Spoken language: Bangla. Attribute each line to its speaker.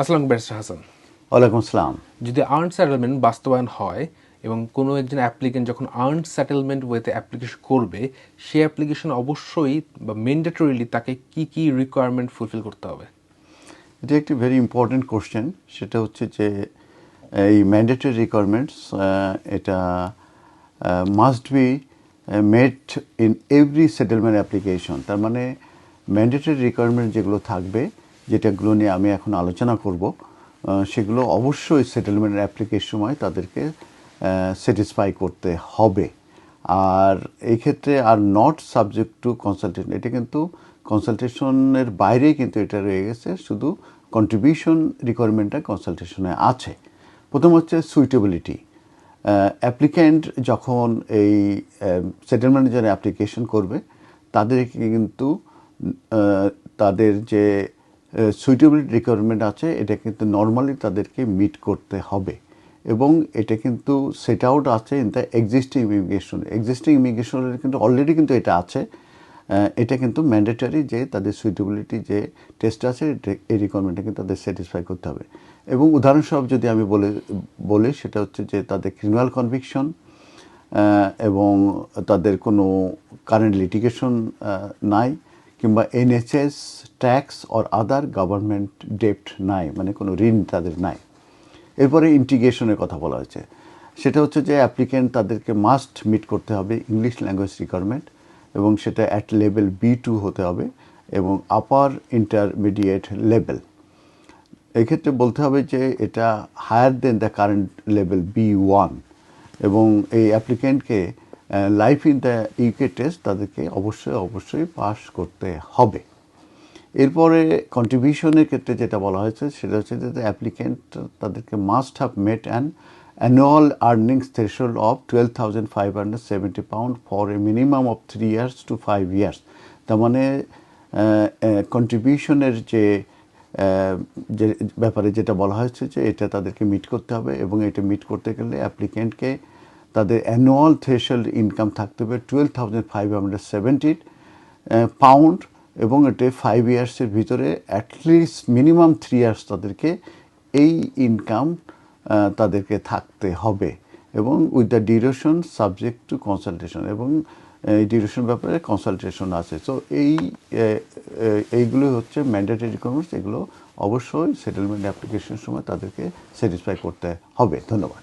Speaker 1: আসসালাম ব্যারিস্টার হাসান।
Speaker 2: ওয়ালাইকুম আসসালাম।
Speaker 1: যদি আর্ন সেটেলমেন্ট বাস্তবায়ন হয় এবং কোনো একজন অ্যাপ্লিকেন্ট যখন আর্ন সেটেলমেন্ট ওয়েতে অ্যাপ্লিকেশন করবে সেই অ্যাপ্লিকেশন অবশ্যই বা ম্যান্ডেটরিলি তাকে কি কি রিকোয়ারমেন্ট ফুলফিল করতে হবে?
Speaker 2: এটা একটি ভেরি ইম্পর্টেন্ট কোশ্চেন সেটা হচ্ছে যে এই ম্যান্ডেটরি রিকোয়ারমেন্টস এটা must be made in every settlement application তার মানে ম্যান্ডেটরি রিকোয়ারমেন্ট যেগুলো থাকবে যেটাগুলো নিয়ে আমি এখন আলোচনা করব সেগুলো অবশ্যই সেটেলমেন্ট অ্যাপ্লিকেশন সময় তাদেরকে স্যাটিসফাই করতে হবে। আর এই ক্ষেত্রে are not subject to consultation এটা কিন্তু কনসালটেশনের বাইরে কিন্তু এটা রয়ে গেছে, শুধু কন্ট্রিবিউশন রিকোয়ারমেন্টটা কনসালটেশনে আছে। প্রথম হচ্ছে সুইটেবিলিটি অ্যাপ্লিক্যান্ট যখন এই সেটেলমেন্টের জন্য অ্যাপ্লিকেশন করবে, তাদেরকে কিন্তু তাদের যে সুইটেবিলিটি রিকোয়ারমেন্ট আছে, এটা কিন্তু নর্মালি তাদেরকে মিট করতে হবে। এবং এটা কিন্তু সেট আউট আছে in the existing immigration existing ইমিগ্রেশনের কিন্তু অলরেডি কিন্তু এটা আছে। এটা কিন্তু ম্যান্ডেটারি যে তাদের সুইটেবিলিটি যে টেস্ট আছে এই রিকোয়ারমেন্টটা কিন্তু তাদের স্যাটিসফাই করতে হবে। এবং উদাহরণস্বরূপ যদি আমি বলে, বলি, সেটা হচ্ছে যে তাদের ক্রিমিনাল কনভিকশন এবং তাদের কোনো কারেন্ট লিটিগেশন নাই। কিংবা NHS tax or other government ডেপ্ট নাই মানে কোনো ঋণ তাদের নাই। এরপরে ইন্টিগ্রেশনের কথা বলা হয়েছে। সেটা হচ্ছে যে অ্যাপ্লিকেন্ট তাদেরকে মাস্ট মিট করতে হবে ইংলিশ ল্যাঙ্গুয়েজ রিকোয়ারমেন্ট এবং সেটা অ্যাট লেভেল বি টু হতে হবে এবং আপার ইন্টারমিডিয়েট লেভেল এক্ষেত্রে বলতে হবে যে এটা higher than the current level B one এবং এই অ্যাপ্লিকেন্টকে life in the UK test তাদেরকে অবশ্যই অবশ্যই পাস করতে হবে। এরপরে কন্ট্রিবিউশনের ক্ষেত্রে যেটা বলা হয়েছে, সেটা হচ্ছে যে অ্যাপ্লিকেন্ট তাদেরকে must have met an annual earnings threshold of twelve thousand five hundred seventy pound for a minimum of three years to five years তার মানে কন্ট্রিবিউশনের যে যে ব্যাপারে যেটা বলা হয়েছে যে এটা তাদেরকে মিট করতে হবে এবং এটা মিট করতে গেলে অ্যাপ্লিকেন্টকে তাদের অ্যানুয়াল থ্রেশোল্ড ইনকাম থাকতে হবে twelve thousand five hundred seventy pound এবং এটা ফাইভ ইয়ার্সের ভিতরে অ্যাটলিস্ট মিনিমাম থ্রি ইয়ার্স তাদেরকে এই ইনকাম তাদেরকে থাকতে হবে এবং with the duration subject to consultation এবং এই ডিউরেশন ব্যাপারে কনসালটেশন আছে। সো এই এইগুলো হচ্ছে ম্যান্ডেটরি রিকোয়ারমেন্টস এগুলো অবশ্যই সেটেলমেন্ট অ্যাপ্লিকেশনের সময় তাদেরকে স্যাটিসফাই করতে হবে। ধন্যবাদ।